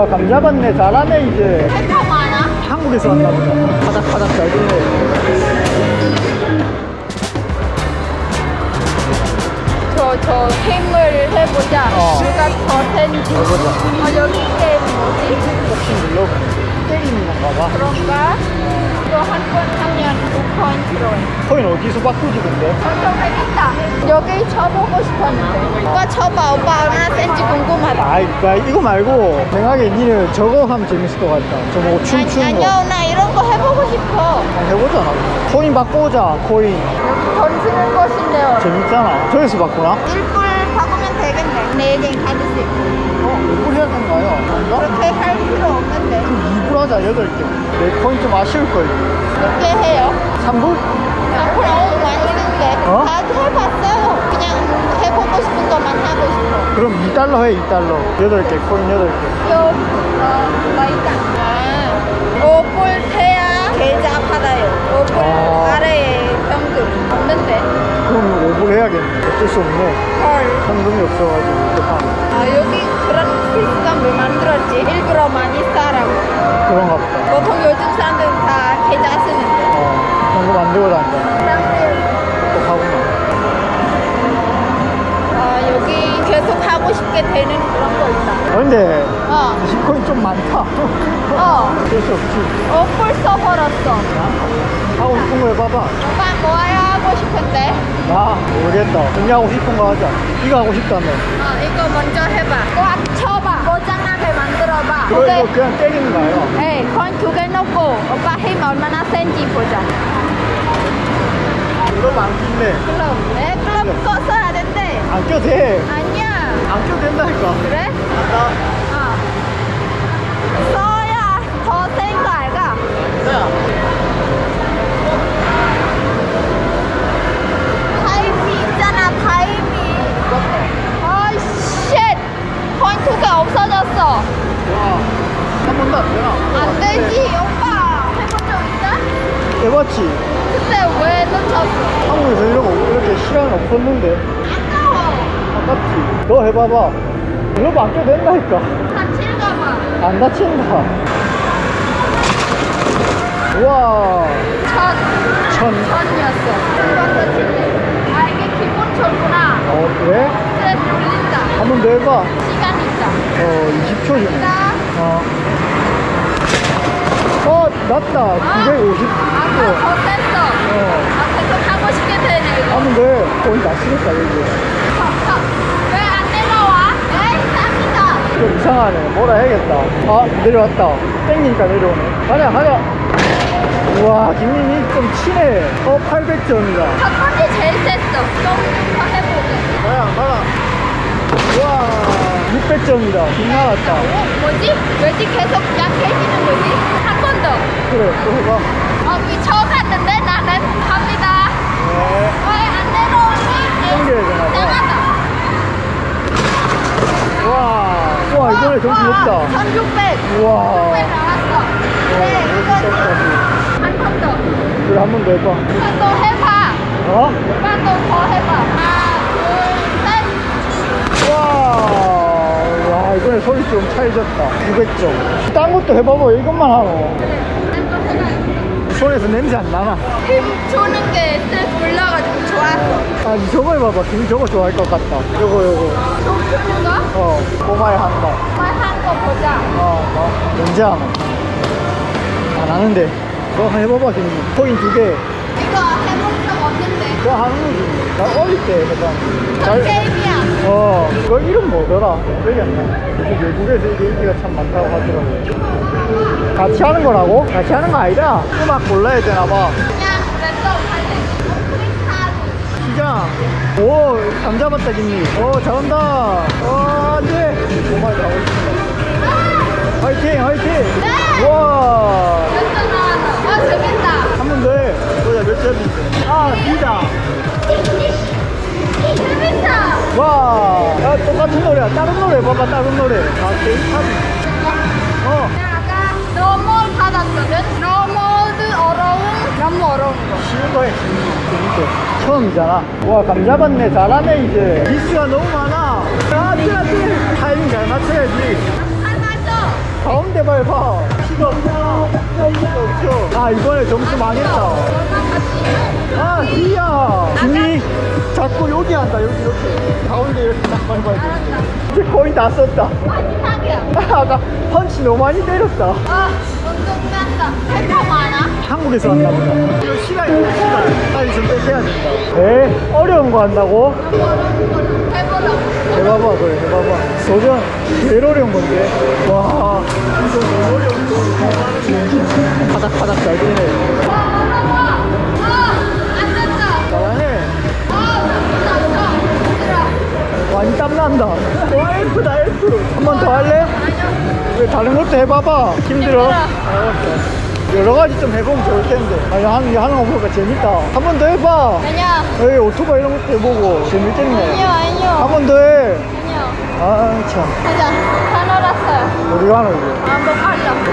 와, 감 잡았네. 잘하네, 이제. 한국에서 왔나 보다. 바닥바닥 잘 됐네. 저, 저 힘을 해보자. 어. 누가 더 센지. 해보자. 어, 여기 게임 뭐지? 혹시 눌러 때리는 건가 봐. 그런가? 이거 한 번 하면 5포인트로 코인 어디서 바꾸지, 근데? 선정하겠다. 여기 쳐보고 싶었는데. 오빠 쳐봐. 오빠 얼마나 센지 궁금하다. 아, 나 이거 말고 생각에 니는 저거 하면 재밌을 것 같다. 저뭐 아니, 춤추는 거. 아니요, 나 이런 거 해보고 싶어. 한번 해보잖아. 코인 바꾸자, 코인. 여기 돈 쓰는 곳인데요. 재밌잖아. 저기서 바꾸나? 1불 바꾸면 되겠네. 내게 가듯이. 어, 이불 해야 되나요? 아닌가? 그렇게 할 필요 없는데. 그럼 2불 하자, 8개. 내 코인 좀 아쉬울걸. 몇 개 해요? 3불? 많이 쓰는데. 어? 다 해봤어요. 그냥 해보고 싶은 것만 하고 싶어. 그럼 2달러 해, 2달러. 8개, 코인 8개. 요, 어, 뭐 있다. 아, 5불 태야 계좌 받아요. 5불 아. 아래에 평균 없는데. 그럼 5불 해야겠네. 어쩔 수 없네. 헐. 현금이 없어가지고. 급하네. 아, 여기 그런 시스템 왜 만들었지? 일부러 많이 싸라고. 그런가 보다. 보통 요즘 사람들은 다 계좌 쓰는데. 어, 현금 안 들고 다닌다. 사람들 똑하구나. 아, 여기 계속 하고 싶게 되는 그런 거 있다. 아, 근데 어, 20코인 좀 많다. 어. 어쩔 수 없지. 어, 뿔 써버렸어. 하고 싶은 거 해봐봐. 오빠 뭐야 하고 싶은데? 나 모르겠다. 언니 하고 싶은 거 하자. 이거 하고 싶다며. 어, 이거 먼저 해봐. 꽉 쳐봐. 고장나게 만들어봐. 오케이. 이거 그냥 때리는 거예요. 에이, 코인 두개 넣고 오빠 힘 얼마나 센지 보자. 이거 많긴데. 클럽. 네, 클럽 거 써야 된대. 안 껴도 돼. 아니야. 안 껴도 된다니까. 그래? 나, 어. 써야 더 센 거 알가? 야. 타임이 있잖아, 타임이. 아, 쉣! 개 없어졌어. 와. 한 번도 안 되나? 안 되지, 오빠. 해본 적 있나? 해봤지. 왜 놓쳤어? 한국에서 이런 거 이렇게 시간이 없었는데. 아까워. 아깝지. 너 해봐봐. 이거 안 껴도 된다니까. 다칠까봐. 안 다친다. 우와. 천, 천. 천이었어. 한번 더 칠래. 아, 이게 기본 철구나. 어, 그래? 스트레스 풀린다. 한 번 더 해봐. 시간 있다. 어, 20초 주네. 나, 어. 어, 맞다. 아, 950. 아까 더 셌어. 어. 아, 계속 하고 싶게 되네. 하면 돼. 거의 다치겠다, 여기. 왜 안 내려와? 에이, 쌉니다. 좀 이상하네. 뭐라 해야겠다. 아, 내려왔다. 땡기니까 내려오네. 가자, 가자. 우와, 김민이 좀 치네. 어, 800점이다. 첫 번째 제일 셌어. 좀더 해보게. 가야, 가라. 우와, 600점이다. 빗나갔다. 어, 뭐지? 왜지 계속 약해지는 거지? 더. 그래, 또 해봐. 어, 미쳐갔는데 나는 갑니다. 네. 왜 안 내려오니? 땡겨야 되나 봐. 이상하다. 우와, 우와, 이번에 점수 높다. 1600. 우와. 1600 나왔어. 네, 이건 한 번 더. 그래, 한 번 더 해봐. 오빠 또 해봐. 어? 오빠 또더 해봐. 하나, 둘, 셋. 와, 와, 이번에 소리 좀 차이졌다. 900점. 딴 것도 해봐봐. 이것만 하노. 손에서 냄새 안 나나? 힘 주는 게 스트레스 올라가지고 좋았어. 아니, 저거 해봐봐. 김 저거 좋아할 것 같다. 요거, 요거. 좀 푸는 거? 어, 꼬마의 한 거. 정말 한거 보자. 어, 어. 언제 하노? 안 하는데. 너 한번 해봐봐, 김이. 코인 두 개. 이거 해본 적 없는데. 그거 하는 거지. 나 어릴 때 해봐. 저 게임이야. 어, 그 이름 뭐더라? 기억이 안 나. 외국에서 이게 인기가 참 많다고 하더라고요. 같이 하는 거라고? 같이 하는 거 아니다. 음악 골라야 되나 봐. 그냥 랜덤. 시장. 오, 감 잡았다, 김니. 오, 잘한다. 어, 안 돼. 정말 가고 싶다. 화이팅, 화이팅. 네. 우와. 몇 점 나왔어? 아, 재밌다. 한 번 더 해. 보자, 몇 점인데. 아, B다. 와. 야, 똑같은 노래야. 다른 노래 해봐봐, 다른 노래. 아, 게임하지. 어. 아까 너무 받았거든? 너무 어려운, 너무 어려운 거. 쉬운 거해. 재밌게. 처음이잖아. 와, 감 잡았네. 잘하네, 이제. 미스가 너무 많아. 아, 뛰어. 타이밍 잘 맞춰야지. 잘 맞죠? 가운데 밟아. 없어. 없어. 아, 이번에 점수 망했다. 아, 뒤야. 둘이 자꾸 여기 한다, 여기 이렇게. 가운데 이렇게 딱 밟아야 돼. 이제 거의 다 썼다. 마지막이야. 아, 나 펀치 너무 많이 때렸다. 아, 운동 많아? 한국에서 왔나 보다. 이거 시간이 있다, 시간. 빨리 좀 빼셔야 된다. 에? 어려운 거 한다고? 해봐봐, 그래, 해봐봐. 도전, 제일 어려운 건데. 와, 이거 너무 어려운 아. 아, 무섭다. 많이 땀난다. 와, 엘프다, 엘프. 한 번 더 할래? 아니요. 왜 다른 것도 해봐봐. 힘들어? 알았어. 여러 가지 좀 해보면 좋을 텐데. 아니, 하는 게 하는 거 보니까 재밌다. 한 번 더 해봐. 아니야. 여기 오토바이 이런 것도 해보고. 재밌겠네. 아니요, 아니요. 한 번 더 해. 아니요. 아, 참. 가자. 다 놀았어요. 어디 가노, 이제?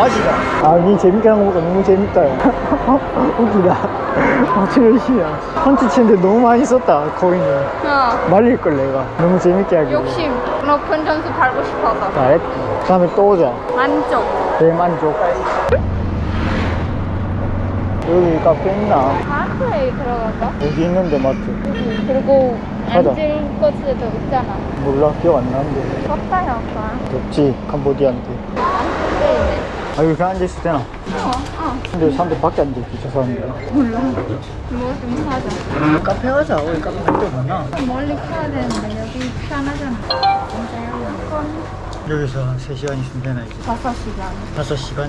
마시다. 아, 니 재밌게 하는 거 보니까 너무 재밌다. 야. 웃기다. 열심히 하네. 펀치 치는데 너무 많이 썼다, 코인을. 어. 말릴걸, 내가. 너무 재밌게 하기. 욕심. 높은 점수 밟고 싶어서. 잘했다. 다음에 또 오자. 만족. 대만족. 여기 카페 있나? 마트에 들어갈까? 여기 있는데, 마트. 그리고 가자. 앉을 곳도 있잖아. 몰라, 기억 안 나는데. 덥다요, 오빠. 없지, 캄보디아인데. 앉을 때 있네. 아, 여기 그냥 앉아있을 때나. 어, 어. 근데 사람들 밖에 앉아있지, 저 사람들. 몰라. 뭐좀 사자. 카페 가자. 우리 카페 갈때 많아. 멀리 가야 되는데 여기 편하잖아. 이건 여기서 한 3시간 있으면 되나, 이제. 5시간. 5시간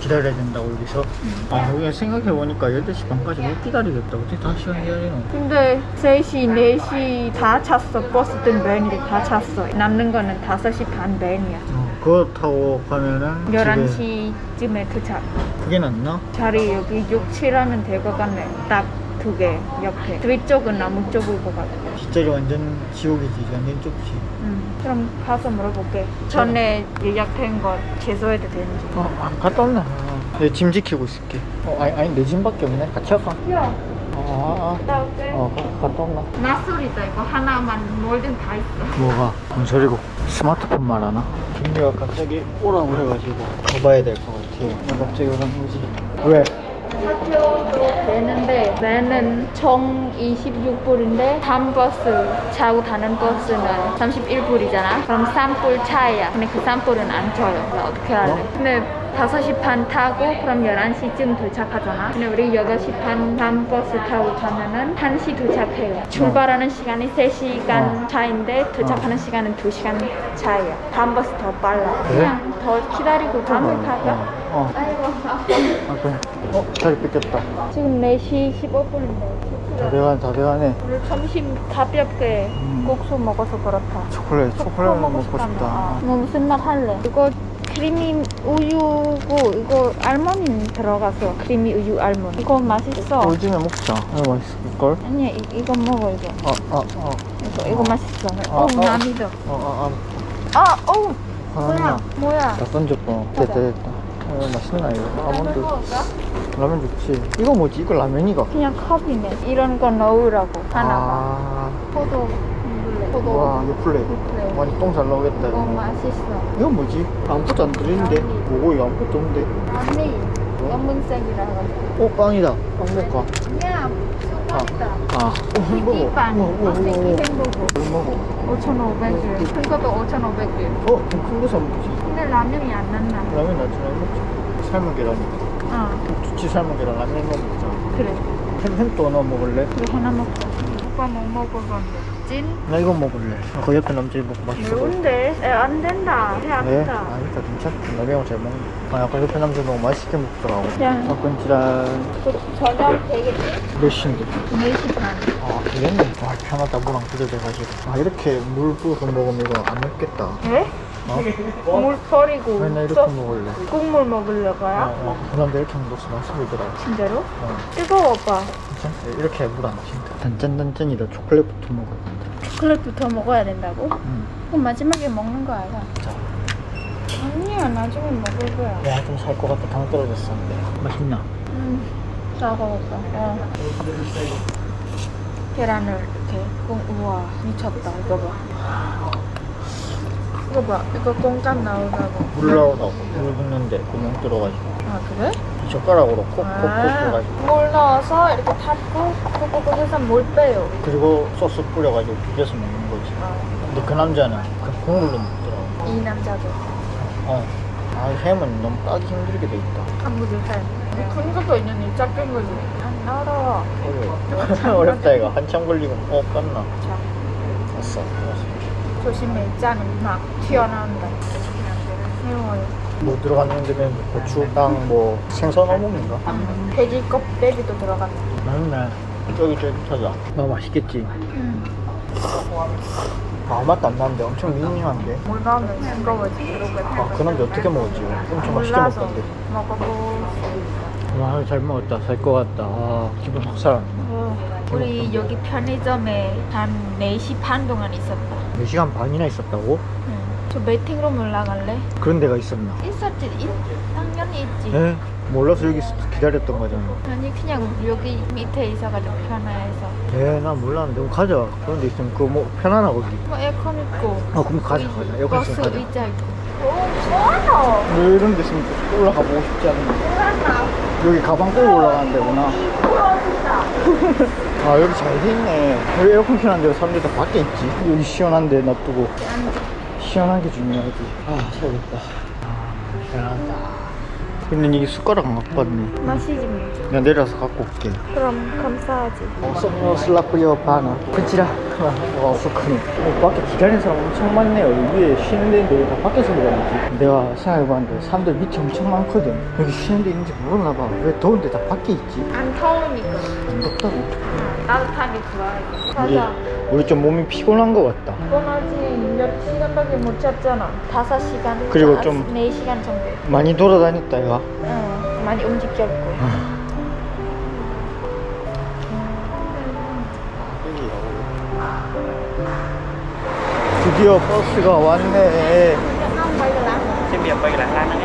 기다려야 된다고 여기서 아 여기 생각해보니까 8시 반까지 못 기다리겠다 어떻게 5시간 기다리노 근데 3시, 4시 다 찼어. 버스 든 밴이 다 찼어. 남는 거는 5시 반 밴이야. 어, 그거 타고 가면은 집에 11시쯤에 도착. 그게 낫나? 자리 여기 6, 7하면 될 것 같네. 딱 두 개 옆에. 뒤쪽은 너무 좁을 것 같아. 뒷자리 완전 지옥이지 완전 좁지 음, 그럼 가서 물어볼게. 전에 예약된 거 취소해도 되는지. 어 아, 갔다 온나 내 짐 지키고 있을게 어 아니 아니 내 짐밖에 없네 같이 할까? 야, 아아 나 올게. 어, 가- 갔다 온나 낯설이다 이거 하나만 뭐든 다 있어. 뭐가? 뭔 소리고 스마트폰 말하나? 김미가 갑자기 오라고 해가지고 가봐야 될 것 같아 나 갑자기 오라는 거지 왜? 학교도 되는데 내는 총 26불인데 단 버스 자고 타는 버스는 31불이잖아 그럼 3불 차이야 근데 그 3불은 안 줘요 나 어떻게 할래 어? 근데 5시 반 타고 그럼 11시쯤 도착하잖아. 근데 우리 8시 반, 반 버스 타고 가면은 1시 도착해요. 출발하는 시간이 3시간 어. 차인데 도착하는 시간은 2시간 차이야 반 버스 더 빨라? 그냥 더 기다리고 어, 타자. 어, 어. 아이고. 아파 아 그래. 어? 자리 뺏겼다. 지금 4시 15분인데. 다 돼가네 다 돼가네 오늘 점심 가볍게 음. 국수 먹어서 그렇다. 초콜릿 초콜릿 먹고 싶다. 어. 뭐 무슨 맛 할래? 이거 크리미 우유고 이거 알몬드 들어가서 크리미 우유 알몬드 이거 맛있어. 요즘에 먹자. 이거 맛있을걸? 아니야 이, 이거 먹어 이거. 아 아아어아아 이거, 이거 맛있어. 아, 어, 아. 나 믿어. 아, 아 어우 하나. 뭐야? 뭐야 다 던졌고. 됐다 됐다. 어, 맛있나 이거? 라면 아몬드 먹을까? 라면 좋지. 이거 뭐지? 이거 라면이가? 그냥 컵이네. 이런 거 넣으라고. 하나가 아. 포도 포도 와 이거 플레이 플레이. 완전 똥잘 나오겠다 이거 이거. 맛있어. 이건 뭐지? 아무것도 안 들어있는데? 뭐고 이거 아무것도 없는데? 아니 검은색이라 가지고 어 빵이다. 빵 먹을까? 야 수박이다. 아 어, 햄버거. 새끼빵. 우와 우와 어, 새끼 우와. 햄버거. 뭘 먹어 5,500원 큰 것도 5,500원 어? 큰거 사 먹지. 근데 라면이 안 났나? 라면 나중에 먹자 삶은 계란. 어. 두치 삶은 계란 라면 먹자 그래. 햄햄또 넣어 먹을래? 이거 하나 먹자. 오빠 뭐 먹을 건데? 찐? 나 이거 먹을래 그 옆에 남자 이거 맛있어 매운데? 에, 안 된다 배 네? 아프다 아니다 괜찮다 나 매운 거잘 먹는다 아 아까 옆에 남자 너무 맛있게 먹더라고 야. 닭건지랑 그 저녁 되겠지? 몇 시인데 4시 반 아 되겠네 아 편하다 물랑 부대돼가지고 아 이렇게 물 부어서 먹으면 이거 안 먹겠다 에? 어? 물 버리고 왜나 이렇게 또 먹을래 국물 먹으려고요? 어, 어. 그 사람들 이렇게 먹어서 맛있어 보이더라고 진짜로? 어. 뜨거워 오빠 괜찮아? 이렇게 물안 마신다 단짠단짠이다 초콜릿부터 건데 초콜릿부터 먹어야 된다고? 응. 그럼 마지막에 먹는 거 알아? 자, 아니야 나중에 먹을 거야 내가 좀살 것 같다 당 떨어졌었는데 맛있나? 음, 싸고 먹다. 어. 계란을 이렇게 꽁 우와 미쳤다 이거 봐. 이거 봐. 이거 공간 나오라고. 물 나오다고 물 붓는데 구멍 뚫어가지고 아 그래? 젓가락으로 콕콕콕 아, 해가지고 물 넣어서 이렇게 닫고 콕콕콕 해서 물 빼요. 그리고 소스 뿌려가지고 비벼서 먹는 거지 아, 근데 그 남자는 그 국물로 먹더라고 이 남자도 어. 아 햄은 너무 따기 힘들게 돼 있다 한국에 살. 큰 것도 있는데 작은 거지. 안 알아. 어려워 어렵다 이거 한참 걸리고 어 깠나 자, 됐어 조심해. 짜는 막 튀어나온다. 매워요. 뭐 들어갔는데 면 고추랑 뭐 생선 어묵인가? 돼지 껍데기도 들어갔네. 맛있네 쫄깃쫄깃하자 아 맛있겠지 음. 아 맛도 안 나는데 엄청 밍밍한데 물 넣으면 싱거워지. 그러고 아 그런데 어떻게 먹었지? 엄청 맛있게 먹던데 있다. 와잘 먹었다 살 것 같다 아 기분 확 살아 어, 우리 여기 편의점에 한 4시 반 동안 있었다. 4시간 반이나 있었다고? 응. 저 메이팅룸 올라갈래? 그런 데가 있었나? 있었지. 있, 당연히 있지. 에? 몰라서 여기 기다렸던 거잖아 아니 그냥 여기 밑에 있어가지고 편해서. 에나 몰랐는데 그럼 가자 그런 데 있으면 그거 뭐 편하나 거기 뭐 에어컨 있고. 아 그럼 가자 가자 에어컨 버스 있으면 가자 의자 있고. 오, 좋아. 왜 이런 데 있으면 올라가 보고 싶지 않나 여기 가방 끌고 올라가는 데구나 아 여기 잘 돼 있네 여기 에어컨 켜는 데 사람들 다 밖에 있지 여기 시원한 데 놔두고 시원한 게 중요하지. 아 살겠다. 아 시원하다 근데 이게 숟가락 안 갖고 왔네. 마시지 뭐. 내가 내려서 갖고 올게. 그럼 감사하지. 어서 슬라프리어 바나. 그치라. 와 어서크네 어, 밖에 기다리는 사람 엄청 많네요. 위에 쉬는 데인데 다 밖에서 기다리지 내가 생각해봤는데 사람들 밑에 엄청 많거든. 여기 쉬는 데 있는지 모르나 봐왜 더운데 다 밖에 있지? 안 더우니까. 덥다고? 따뜻하게 좋아해. 가자. 우리 좀 몸이 피곤한 것 같다 피곤하지. 몇 시간밖에 못 잤잖아. 다섯 시간. 그리고 아, 좀- 네 시간 정도. 많이 돌아다녔다 이가 응. 많이 움직였고. 드디어 버스가 왔네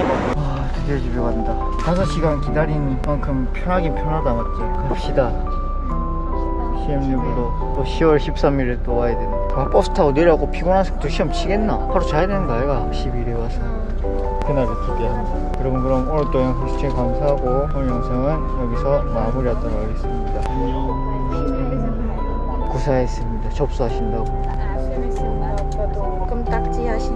một 아 드디어 집에 간다 5시간 기다린 만큼 편하긴 편하다 맞지? 갑시다 시험리부로 또 10월 13일에 또 와야 되네 아, 버스 타고 내려가고 피곤해서 또 시험 치겠나? 하루 자야 되는 거 아이가 10일에 와서 그날을 기대한다 여러분 그럼 오늘 또 영상 시청 감사하고 오늘 영상은 여기서 마무리하도록 하겠습니다 고생하셨습니다 접수하신다고 công tác chi 하신